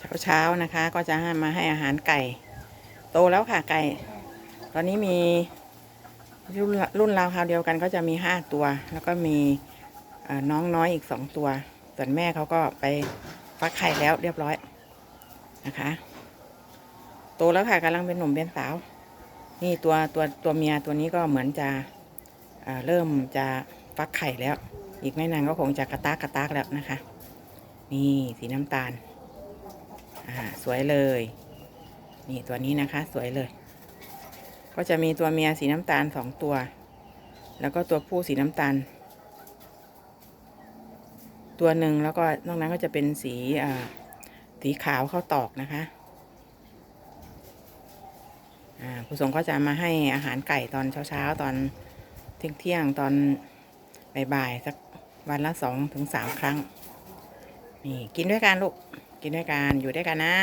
เช้าเช้านะคะ ก็จะให้มาให้อาหารไก่ โตแล้วค่ะไก่ ตอนนี้มีรุ่นรุ่นราวคราวเดียวกันก็จะมีห้าตัว แล้วก็มีน้องน้อยอีกสองตัว ส่วนแม่เขาก็ไปฟักไข่แล้วเรียบร้อยนะคะ โตแล้วค่ะกำลังเป็นหนุ่มเป็นสาว นี่ตัวตัวตัวเมียตัวนี้ก็เหมือนจะเเริ่มจะฟักไข่แล้ว อีกไม่นานก็คงจะกระตากกระตากแล้วนะคะ นี่สีน้ำตาล สวยเลย นี่ตัวนี้นะคะ สวยเลย ก็จะมีตัวเมียสีน้ำตาลสองตัว แล้วก็ตัวผู้สีน้ำตาล ตัวหนึ่งแล้วก็นอกนั้นก็จะเป็นสีสีขาวเข้าตอกนะคะผู้ส่งก็จะมาให้อาหารไก่ตอนเช้าๆ ตอนเที่ยงเที่ยงๆตอนบ่ายๆสักวันละสองถึงสามครั้ง นี่ กินด้วยกันลูก กินด้วยกันอยู่ด้วยกันนะ